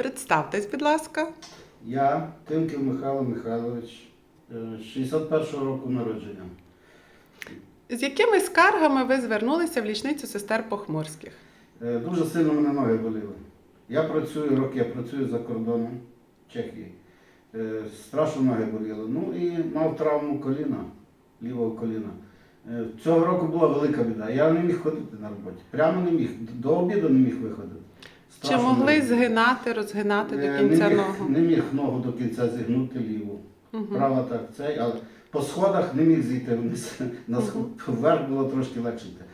Представтесь, будь ласка. Я Тимків Михайло Михайлович, е, 61-го року народження. З якими скаргами ви звернулися в лічницю сестер Похмурських? Е, Дуже сильно мене ноги боліли. Я працюю роки, я працюю за кордоном в Чехії. Е, Страшно ноги боліли. Ну і мав травму коліна, лівого коліна. Е, Цього року була велика біда. Я не міг ходити на роботі. Прямо не міг. До обіду не міг виходити. Чи Страшно могли згинати, розгинати до Е, кінця не міг, ногу? Не міг ногу до кінця зігнути ліву. Права так, цей, але по сходах не міг зійти вниз. На сход- вверх було трошки легше йти.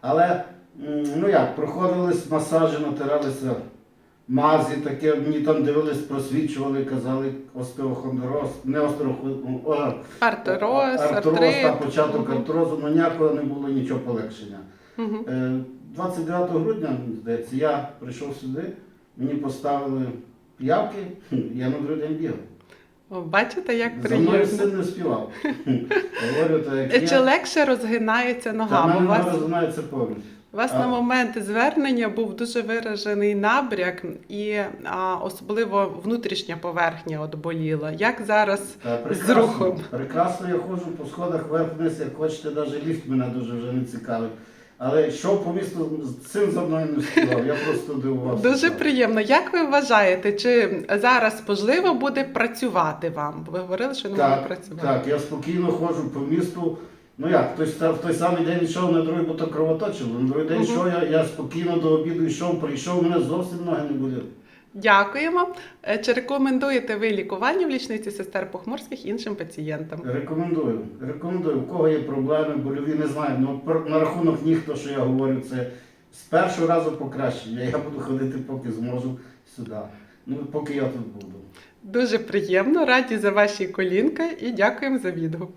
Але м, ну як, проходились масажі, натиралися мазі, таке, мені там дивились, просвічували, казали остеохондроз, не остеохондроз, Артроз, артроз, та артрит. початок артрозу, ну ніякого не було нічого полегшення. Мгм. Е, 29 грудня, здається, я прийшов сюди, мені поставили п'явки, я на другий день бігав. О, Бачите, як За мною син не співав. Говорю, то як Е. Чи легше розгинається Та ногами? У вас, не розуміється повністю. у вас А- на момент звернення був дуже виражений набряк і а, особливо внутрішня поверхня от боліла. Як зараз Та з рухом? Прекрасно я ходжу по сходах вверх-вниз, як хочете, навіть ліфт мене дуже вже не цікавить. Але йшов по місту, син за мною не співав, я просто дивувався. Дуже приємно. Як ви вважаєте, чи зараз можливо буде працювати вам? Ви говорили, що не Так, працювати. так, я спокійно ходжу по місту. Ну як, хтось в той самий день йшов, на другий, бо то кровоточило. На другий день йшов, я, я спокійно до обіду йшов, прийшов, мене зовсім ноги не боліли. Дякуємо. Е, Чи рекомендуєте ви лікування в лічниці сестер Похмурських іншим пацієнтам? Рекомендую. Рекомендую. У кого є проблеми, больові, не знаю. Ну, на рахунок ніг, то, що я говорю, це з першого разу покращення. Я буду ходити, поки зможу сюди. Ну, поки я тут буду. Дуже приємно, раді за ваші колінка і дякуємо за відгук.